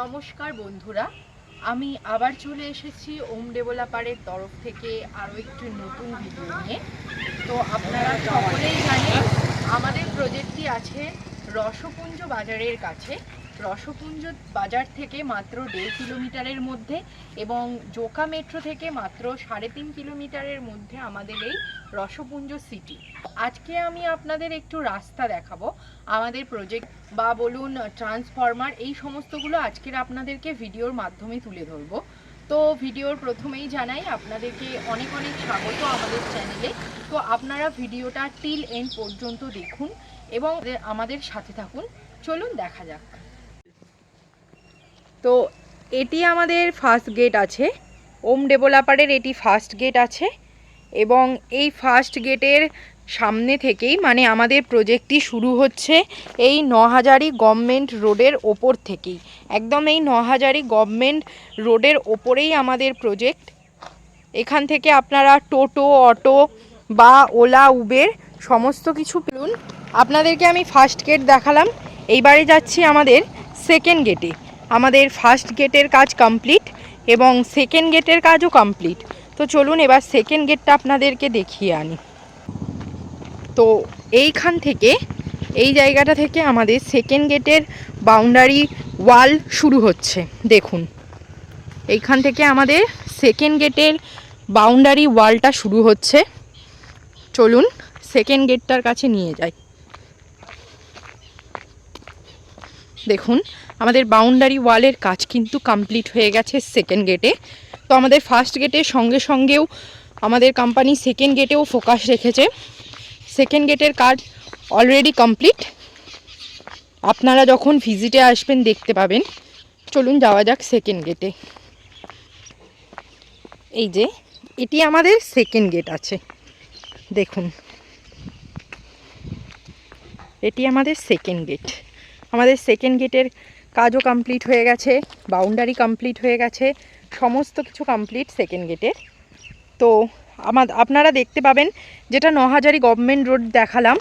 নমস্কার বন্ধুরা, আমি আবার চলে এসেছি ওম ডেভেলপারের তরফ থেকে আরও একটি নতুন ভিডিও নিয়ে। তো আপনারা সকলেই জানেন, আমাদের প্রজেক্টটি আছে রসপুঞ্জ বাজারের কাছে। রসপুঞ্জ বাজার থেকে মাত্র দেড় কিলোমিটারের মধ্যে এবং জোকা মেট্রো থেকে মাত্র সাড়ে তিন কিলোমিটারের মধ্যে আমাদের এই রসপুঞ্জ সিটি। আজকে আমি আপনাদের একটু রাস্তা দেখাবো। আমাদের প্রজেক্ট বা বলুন ট্রান্সফরমার এই সমস্তগুলো আজকের আপনাদেরকে ভিডিওর মাধ্যমে তুলে ধরবো। তো ভিডিওর প্রথমেই জানাই, আপনাদেরকে অনেক অনেক স্বাগত আমাদের চ্যানেলে তো আপনারা ভিডিওটা টিল এন্ড পর্যন্ত দেখুন এবং আমাদের সাথে থাকুন। চলুন, দেখা যাক। তো এটি আমাদের ফার্স্ট গেট আছে। ওম ডেভেলপারের এটি ফার্স্ট গেট আছে এবং এই ফার্স্ট গেটের সামনে থেকেই মানে আমাদের প্রজেক্টটি শুরু হচ্ছে এই নহাজারি গভর্নমেন্ট রোডের ওপর থেকেই। একদম এই নহাজারি গভর্নমেন্ট রোডের ওপরেই আমাদের প্রজেক্ট এখান থেকে আপনারা টোটো, অটো বা ওলা, উবের সমস্ত কিছু পেলুন আপনাদেরকে আমি ফার্স্ট গেট দেখালাম। এইবারে যাচ্ছি আমাদের সেকেন্ড গেটে আমাদের ফার্স্ট গেটের কাজ কমপ্লিট এবং সেকেন্ড গেটের কাজও কমপ্লিট তো চলুন এবার সেকেন্ড গেটটা আপনাদেরকে দেখিয়ে আনি। তো এইখান থেকে, এই জায়গাটা থেকে আমাদের সেকেন্ড গেটের বাউন্ডারি ওয়াল শুরু হচ্ছে। দেখুন, এইখান থেকে আমাদের সেকেন্ড গেটের বাউন্ডারি ওয়ালটা শুরু হচ্ছে। চলুন সেকেন্ড গেটটার কাছে নিয়ে যাই। দেখুন, আমাদের বাউন্ডারি ওয়ালের কাজ কিন্তু কমপ্লিট হয়ে গেছে সেকেন্ড গেটে তো আমাদের ফার্স্ট গেটের সঙ্গে সঙ্গেও আমাদের কোম্পানি সেকেন্ড গেটেও ফোকাস রেখেছে। সেকেন্ড গেটের কাজ অলরেডি কমপ্লিট আপনারা যখন ভিজিটে আসবেন, দেখতে পাবেন। চলুন যাওয়া যাক সেকেন্ড গেটে এই যে, এটি আমাদের সেকেন্ড গেট আছে। দেখুন। এটি আমাদের সেকেন্ড গেট আমাদের সেকেন্ড গেটের কাজও কমপ্লিট হয়ে গেছে বাউন্ডারি কমপ্লিট হয়ে গেছে, সমস্ত কিছু কমপ্লিট সেকেন্ড গেটের তো আমার আপনারা দেখতে পাবেন যেটা নহাজারি গভর্নমেন্ট রোড দেখালাম।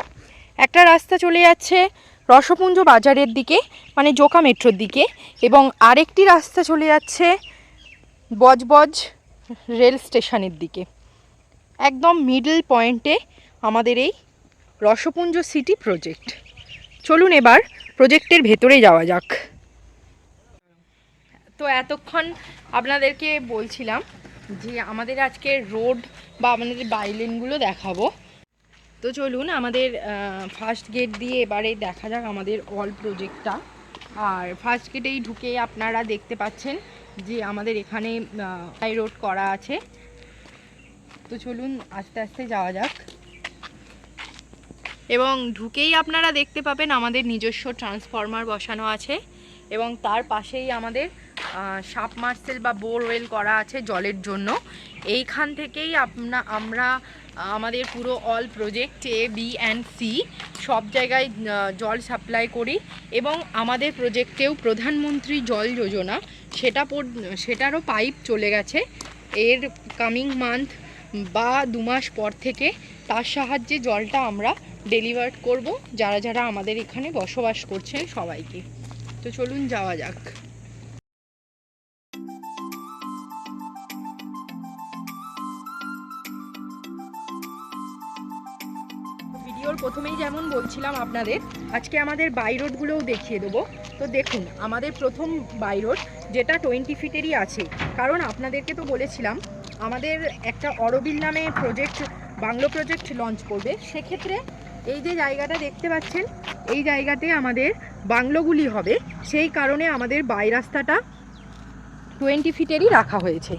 একটা রাস্তা চলে যাচ্ছে রসপুঞ্জ বাজারের দিকে মানে জোকা মেট্রোর দিকে, এবং আরেকটি রাস্তা চলে যাচ্ছে বজবজ রেল স্টেশনের দিকে। একদম মিডল পয়েন্টে আমাদের এই রসপুঞ্জ সিটি প্রজেক্ট চলুন এবার প্রজেক্টের ভেতরে যাওয়া যাক। তো এতক্ষণ আপনাদেরকে বলছিলাম যে আমাদের আজকে রোড বা আমাদের বাইলেনগুলো দেখাবো। তো চলুন আমাদের ফার্স্ট গেট দিয়ে এবারে দেখা যাক আমাদের অল প্রজেক্টটা আর ফার্স্ট গেটেই ঢুকে আপনারা দেখতে পাচ্ছেন যে আমাদের এখানে হাই রোড করা আছে। তো চলুন আস্তে আস্তে যাওয়া যাক। এবং ঢুকেই আপনারা দেখতে পাবেন আমাদের নিজস্ব ট্রান্সফরমার বসানো আছে এবং তার পাশেই আমাদের সাপ মার্সেল বা বোরওয়েল করা আছে জলের জন্য। এইখান থেকেই আপনা, আমরা আমাদের পুরো all project A B and C সব জায়গায় জল সাপ্লাই করি এবং আমাদের প্রজেক্টেও প্রধানমন্ত্রী জল যোজনা সেটা সেটারও পাইপ চলে গেছে। এর কামিং মান্থ বা দু মাস পর থেকে তার সাহায্যে জলটা আমরা ডেলিভার করব, যারা যারা আমাদের এখানে বসবাস করছেন সবাইকে। তো চলুন যাওয়া যাক। ভিডিওর প্রথমেই যেমন বলছিলাম আপনাদের, আজকে আমাদের বাই রোডগুলোও দেখিয়ে দেবো। তো দেখুন, আমাদের প্রথম বাই রোড যেটা টোয়েন্টি ফিটেরই আছে। কারণ আপনাদেরকে তো বলেছিলাম, আমাদের একটা অরবিল নামে প্রজেক্ট বাংলো প্রজেক্ট লঞ্চ করবে। সেক্ষেত্রে এই যে জায়গাটা দেখতে পাচ্ছেন, এই জায়গাতে আমাদের বাংলোগুলি হবে। সেই কারণে আমাদের বাই রাস্তাটা টোয়েন্টি ফিটেরই রাখা হয়েছে।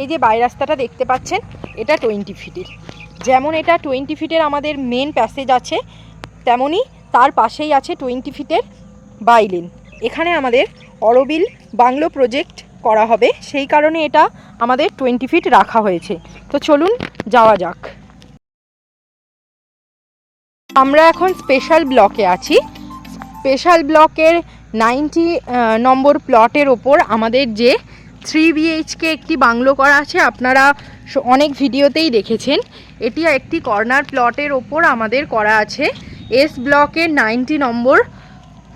এই যে বাই রাস্তাটা দেখতে পাচ্ছেন, এটা টোয়েন্টি ফিটের। যেমন এটা টোয়েন্টি ফিটের আমাদের মেন প্যাসেজ আছে, তেমনই তার পাশেই আছে টোয়েন্টি ফিটের বাইলেন এখানে আমাদের অরবিল বাংলো প্রজেক্ট করা হবে। সেই কারণে এটা আমাদের টোয়েন্টি ফিট রাখা হয়েছে। তো চলুন যাওয়া যাক। আমরা এখন স্পেশাল ব্লকে আছি। স্পেশাল ব্লকের নাইনটি নম্বর প্লটের ওপর আমাদের যে থ্রি বিএইচকে একটি বাংলো করা আছে, আপনারা অনেক ভিডিওতেই দেখেছেন। এটি একটি কর্নার প্লটের ওপর আমাদের করা আছে। এস ব্লকের নাইনটি নম্বর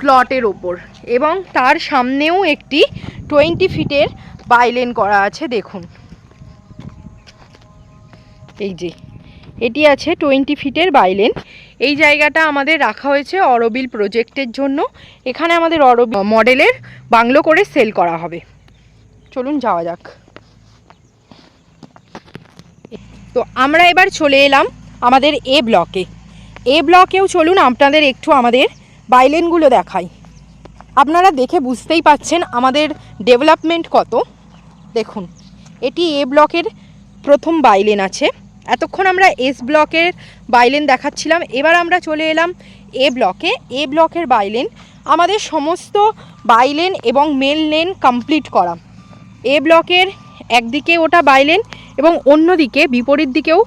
প্লটের ওপর। এবং তার সামনেও একটি টোয়েন্টি ফিটের বাইলেন করা আছে, দেখুন। এই যে, এটি আছে টোয়েন্টি ফিটের বাইলেন এই জায়গাটা আমাদের রাখা হয়েছে অরবিল প্রজেক্টের জন্য। এখানে আমাদের অরবিল মডেলের বাংলো করে সেল করা হবে। চলুন যাওয়া যাক। তো আমরা এবার চলে এলাম আমাদের এ ব্লকে। এ ব্লকেও চলুন আপনাদের একটু আমাদের বাইলেনগুলো দেখাই। আপনারা দেখে বুঝতেই পাচ্ছেন আমাদের ডেভেলপমেন্ট কত। দেখুন, এটি এ ব্লকের প্রথম বাইলেন আছে। এতক্ষণ আমরা এস ব্লকের বাইলেন দেখাচ্ছিলাম। এবার আমরা চলে এলাম এ ব্লকে এ ব্লকের বাইলেন আমাদের সমস্ত বাইলেন এবং মেন লেন কমপ্লিট করা। এ ব্লকের একদিকে ওটা বাইলেন এবং অন্যদিকে বিপরীত দিকেও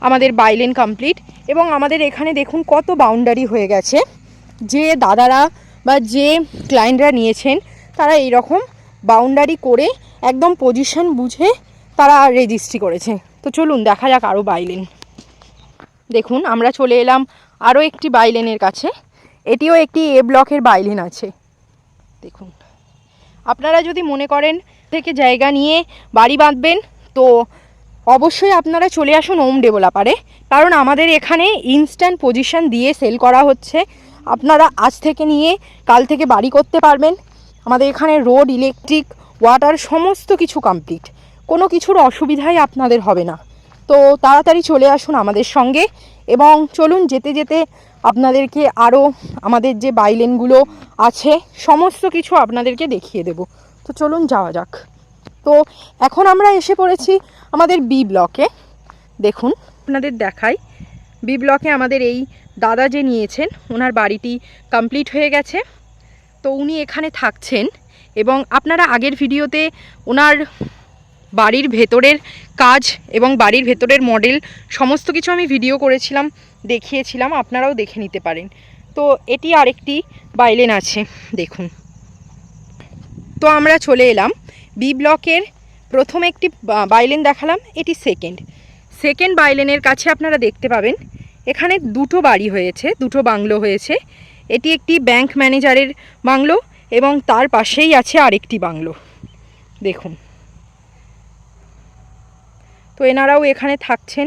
আমাদের বাইলেন কমপ্লিট এবং আমাদের এখানে দেখুন কত বাউন্ডারি হয়ে গেছে। যে দাদারা বা যে ক্লায়েন্টরা নিয়েছেন, তারা এই রকম বাউন্ডারি করে একদম পজিশন বুঝে তারা রেজিস্ট্রি করেছে। তো চলুন, দেখা যাক আরও বাইলেন। দেখুন, আমরা চলে এলাম আরও একটি বাইলেনের কাছে। এটিও একটি এ ব্লকের বাইলেন আছে। দেখুন, আপনারা যদি মনে করেন থেকে জায়গা নিয়ে বাড়ি বাঁধবেন, তো অবশ্যই আপনারা চলে আসুন ওম ডেভেলপারে কারণ আমাদের এখানে ইনস্ট্যান্ট পজিশন দিয়ে সেল করা হচ্ছে। আপনারা আজ থেকে নিয়ে কাল থেকে বাড়ি করতে পারবেন। আমাদের এখানে রোড ইলেকট্রিক ওয়াটার সমস্ত কিছু কমপ্লিট কোনো কিছুর অসুবিধাই আপনাদের হবে না। তো তাড়াতাড়ি চলে আসুন আমাদের সঙ্গে এবং চলুন যেতে যেতে আপনাদেরকে আরও আমাদের যে বাইলেনগুলো আছে, সমস্ত কিছু আপনাদেরকে দেখিয়ে দেব। তো চলুন যাওয়া যাক। তো এখন আমরা এসে পড়েছি আমাদের বি ব্লকে। দেখুন, আপনাদের দেখাই। বি ব্লকে আমাদের এই দাদা যে নিয়েছেন, ওনার বাড়িটি কমপ্লিট হয়ে গেছে। তো উনি এখানে থাকছেন এবং আপনারা আগের ভিডিওতে ওনার বাড়ির ভেতরের কাজ এবং বাড়ির ভেতরের মডেল সমস্ত কিছু আমি ভিডিও করেছিলাম, দেখিয়েছিলাম, আপনারাও দেখে নিতে পারেন। তো এটি আরেকটি বাইলেন আছে, দেখুন। তো আমরা চলে এলাম। বি ব্লকের প্রথম একটি বাইলেন দেখালাম, এটি সেকেন্ড সেকেন্ড বাইলেনের কাছে আপনারা দেখতে পাবেন, এখানে দুটো বাড়ি হয়েছে, দুটো বাংলো হয়েছে। এটি একটি ব্যাংক ম্যানেজারের বাংলো এবং তার পাশেই আছে আরেকটি বাংলো। দেখুন। তো এনারাও এখানে থাকছেন।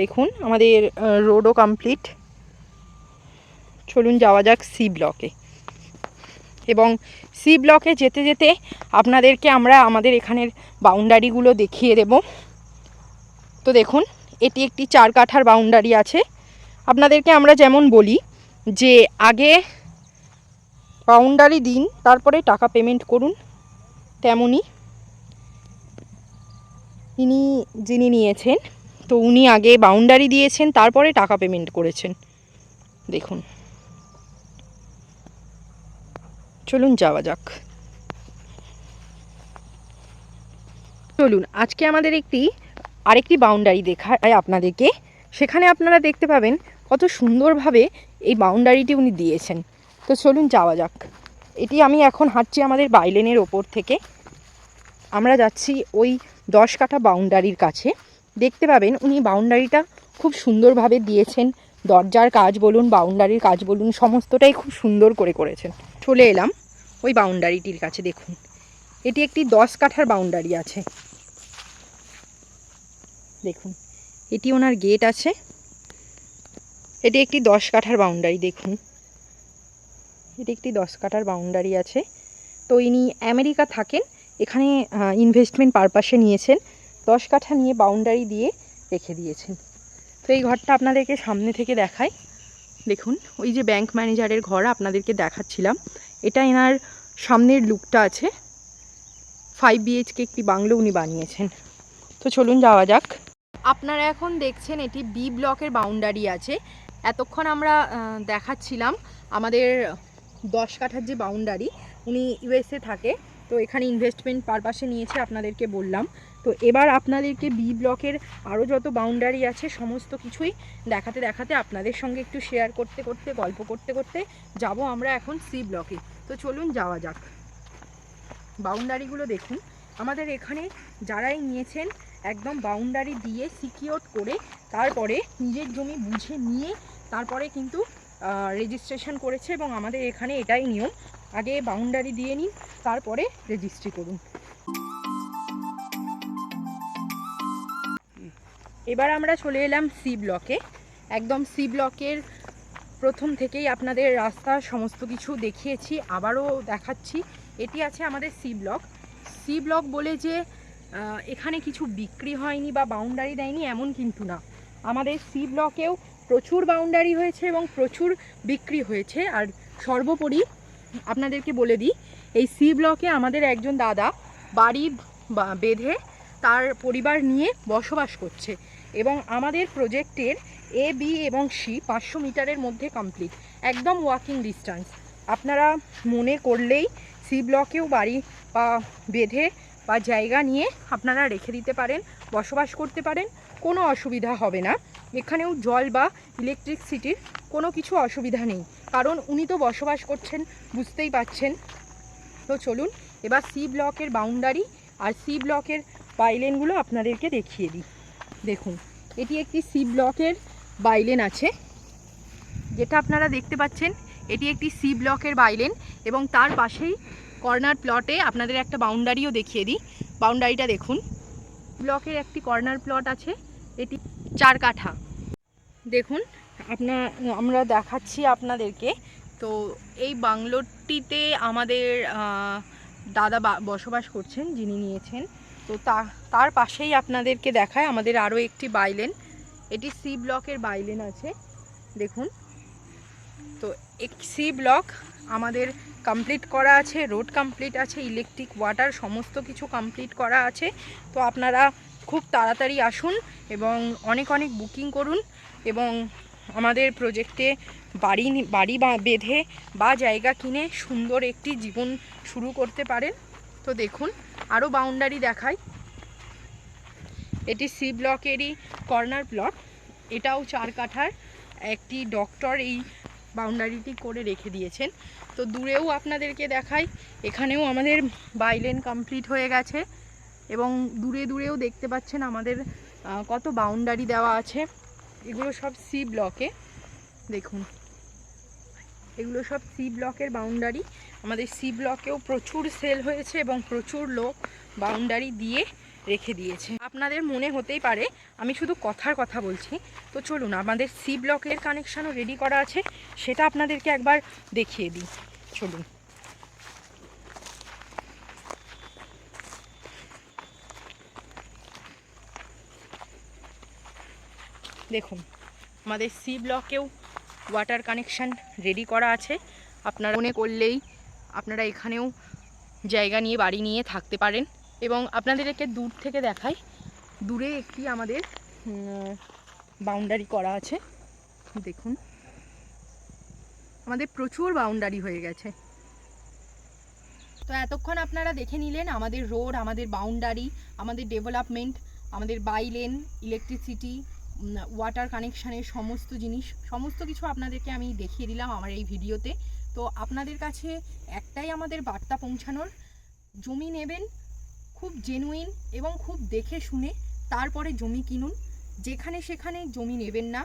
দেখুন, আমাদের রোডও কমপ্লিট চলুন যাওয়া যাক সি ব্লকে এবং সি ব্লকে যেতে যেতে আপনাদেরকে আমরা আমাদের এখানের বাউন্ডারিগুলো দেখিয়ে দেব। তো দেখুন, এটি একটি চার কাঠার বাউন্ডারি আছে। আপনাদেরকে আমরা যেমন বলি যে আগে বাউন্ডারি দিন, তারপরে টাকা পেমেন্ট করুন, তেমনই ইনি যিনি নিয়েছেন, তো উনি আগে বাউন্ডারি দিয়েছেন, তারপরে টাকা পেমেন্ট করেছেন। দেখুন। চলুন যাওয়া যাক। চলুন, আজকে আমাদের একটি, আরেকটি বাউন্ডারি দেখায় আপনাদেরকে। সেখানে আপনারা দেখতে পাবেন কত সুন্দরভাবে এই বাউন্ডারিটি উনি দিয়েছেন। তো চলুন যাওয়া যাক। এটি আমি এখন হাঁটছি আমাদের বাইলেনের ওপর থেকে। আমরা যাচ্ছি ওই দশ কাঠা বাউন্ডারির কাছে। দেখতে পাবেন উনি বাউন্ডারিটা খুব সুন্দরভাবে দিয়েছেন। দরজার কাজ বলুন, বাউন্ডারির কাজ বলুন, সমস্তটাই খুব সুন্দর করে করেছেন। চলে এলাম ওই বাউন্ডারিটির কাছে, দেখুন। এটি একটি দশ কাঠার বাউন্ডারি আছে। দেখুন, এটি ওনার গেট আছে। এটি একটি দশ কাঠার বাউন্ডারি, দেখুন। এটি একটি দশ কাঠার বাউন্ডারি আছে। তো ইনি আমেরিকা থাকেন এখানে ইনভেস্টমেন্ট পারপাসে নিয়েছেন। দশ কাঠা নিয়ে বাউন্ডারি দিয়ে রেখে দিয়েছেন। তো এই ঘরটা আপনাদেরকে সামনে থেকে দেখাই। দেখুন, ওই যে ব্যাংক ম্যানেজারের ঘর আপনাদেরকে দেখাচ্ছিলাম। এটা এনার সামনের লুকটা আছে। ফাইভ বিএইচকে একটি বাংলো উনি বানিয়েছেন। তো চলুন যাওয়া যাক। আপনারা এখন দেখছেন এটি বি ব্লকের বাউন্ডারি আছে। এতক্ষণ আমরা দেখাচ্ছিলাম আমাদের দশ কাঠার যে বাউন্ডারি উনি ইউএসএ থাকে। তো এখানে ইনভেস্টমেন্ট পারপাসে নিয়েছে আপনাদেরকে বললাম। তো এবার আপনাদেরকে বি ব্লকের আরও যত বাউন্ডারি আছে, সমস্ত কিছুই দেখাতে দেখাতে আপনাদের সঙ্গে একটু শেয়ার করতে করতে, গল্প করতে করতে যাব আমরা এখন সি ব্লকে তো চলুন যাওয়া যাক। বাউন্ডারিগুলো দেখুন। আমাদের এখানে যারাই নিয়েছেন একদম বাউন্ডারি দিয়ে সিকিওর করে তারপরে নিজের জমি বুঝে নিয়ে তারপরে কিন্তু রেজিস্ট্রেশন করেছে এবং আমাদের এখানে এটাই নিয়ম। আগে বাউন্ডারি দিয়ে নিন, তারপরে রেজিস্ট্রি করুন। এবার আমরা চলে এলাম সি ব্লকে একদম সি ব্লকের প্রথম থেকেই আপনাদের রাস্তা সমস্ত কিছু দেখিয়েছি, আবারও দেখাচ্ছি। এটি আছে আমাদের সি ব্লক সি ব্লক বলে যে এখানে কিছু বিক্রি হয়নি বা বাউন্ডারি দেয়নি এমন কিন্তু না। আমাদের সি ব্লকেও প্রচুর বাউন্ডারি হয়েছে এবং প্রচুর বিক্রি হয়েছে, আর সর্বোপরি আপনাদেরকে বলে দিই, এই সি ব্লকে আমাদের একজন দাদা বাড়ি বেঁধে তার পরিবার নিয়ে বসবাস করছে এবং আমাদের প্রজেক্টের এ বি এবং সি পাঁচশো মিটারের মধ্যে কমপ্লিট একদম ওয়াকিং ডিস্টেন্স আপনারা মনে করলেই সি ব্লকেও বাড়ি বা বেঁধে বা জায়গা নিয়ে আপনারা রেখে দিতে পারেন, বসবাস করতে পারেন, কোনো অসুবিধা হবে না। এখানেও জল বা ইলেকট্রিসিটির কোনো কিছু অসুবিধা নেই। কারণ উনি তো বসবাস করছেন, বুঝতেই পাচ্ছেন। তো চলুন, এবার সি ব্লকের বাউন্ডারি আর সি ব্লকের বাইলেনগুলো আপনাদেরকে দেখিয়ে দিই। দেখুন, এটি একটি সি ব্লকের বাইলেন আছে। যেটা আপনারা দেখতে পাচ্ছেন, এটি একটি সি ব্লকের বাইলেন এবং তার পাশেই কর্নার প্লটে আপনাদের একটা বাউন্ডারিও দেখিয়ে দিই। বাউন্ডারিটা দেখুন। ব্লকের একটি কর্নার প্লট আছে। এটি চার কাঠা। দেখুন আপনার আমরা দেখাচ্ছি আপনাদেরকে। তো এই বাংলোটিতে আমাদের দাদা বসবাস করছেন, যিনি নিয়েছেন। তো তা, তার পাশেই আপনাদেরকে দেখায় আমাদের আরও একটি বাইলেন। এটি সি ব্লকের বাইলেন আছে, দেখুন। তো এক সি ব্লক আমাদের কমপ্লিট করা আছে রোড কমপ্লিট আছে ইলেকট্রিক ওয়াটার সমস্ত কিছু কমপ্লিট করা আছে। তো আপনারা খুব তাড়াতাড়ি আসুন এবং অনেক অনেক বুকিং করুন এবং আমাদের প্রজেক্টে বাড়ি বাড়ি বেঁধে বা জায়গা কিনে সুন্দর একটি জীবন শুরু করতে পারেন। তো দেখুন, আরও বাউন্ডারি দেখাই। এটি সি ব্লকেরই কর্নার প্লট এটাও চার কাঠার। একটি ডক্টর এই বাউন্ডারিটি করে রেখে দিয়েছেন। তো দূরেও আপনাদেরকে দেখাই, এখানেও আমাদের বাইলেন কমপ্লিট হয়ে গেছে। এবং দূরে দূরেও দেখতে পাচ্ছেন আমাদের কত বাউন্ডারি দেওয়া আছে। এগুলো সব সি ব্লকে দেখুন। এগুলো সব সি ব্লকের বাউন্ডারি আমাদের সি ব্লকেও প্রচুর সেল হয়েছে এবং প্রচুর লোক বাউন্ডারি দিয়ে রেখে দিয়েছে। আপনাদের মনে হতেই পারে, আমি শুধু কথার কথা বলছি। তো চলুন, আমাদের সি ব্লকের কানেকশানও রেডি করা আছে। সেটা আপনাদেরকে একবার দেখিয়ে দিই। চলুন। দেখুন, আমাদের সি ব্লকেও ওয়াটার কানেকশান রেডি করা আছে। আপনারা মনে করলেই আপনারা এখানেও জায়গা নিয়ে, বাড়ি নিয়ে থাকতে পারেন। এবং আপনাদেরকে দূর থেকে দেখাই, দূরে একটি আমাদের বাউন্ডারি করা আছে। দেখুন, আমাদের প্রচুর বাউন্ডারি হয়ে গেছে। তো এতক্ষণ আপনারা দেখে নিলেন আমাদের রোড আমাদের বাউন্ডারি আমাদের ডেভেলপমেন্ট আমাদের বাইলেন ইলেকট্রিসিটি ওয়াটার কানেকশানের সমস্ত জিনিস, সমস্ত কিছু আপনাদেরকে আমি দেখিয়ে দিলাম আমার এই ভিডিওতে। তো আপনাদের কাছে একটাই আমাদের বার্তা পৌঁছানোর, জমি নেবেন, খুব জেনুইন এবং খুব দেখে শুনে তারপরে জমি কিনুন। যেখানে সেখানে জমি নেবেন না,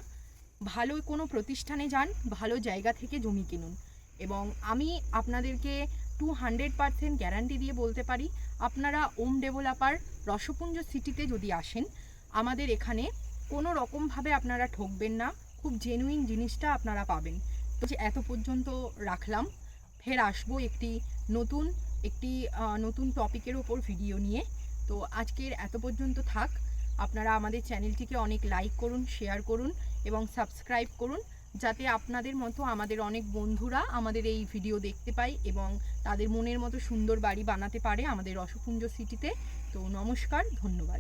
ভালো কোনো প্রতিষ্ঠানে যান, ভালো জায়গা থেকে জমি কিনুন। এবং আমি আপনাদেরকে টু হান্ড্রেড পারসেন্ট গ্যারান্টি দিয়ে বলতে পারি, আপনারা ওম ডেভেলপার রসপুঞ্জ সিটিতে যদি আসেন, আমাদের এখানে কোনো রকমভাবে আপনারা ঠকবেন না, খুব জেনুইন জিনিসটা আপনারা পাবেন। তো যে এত পর্যন্ত রাখলাম, ফের আসব একটি নতুন একটি নতুন টপিকের ওপর ভিডিও নিয়ে। তো আজকের এত পর্যন্ত থাক। আপনারা আমাদের চ্যানেলটিকে অনেক লাইক করুন শেয়ার করুন এবং সাবস্ক্রাইব করুন, যাতে আপনাদের মতো আমাদের অনেক বন্ধুরা আমাদের এই ভিডিও দেখতে পায় এবং তাদের মনের মতো সুন্দর বাড়ি বানাতে পারে আমাদের রসপুঞ্জ সিটিতে তো নমস্কার, ধন্যবাদ।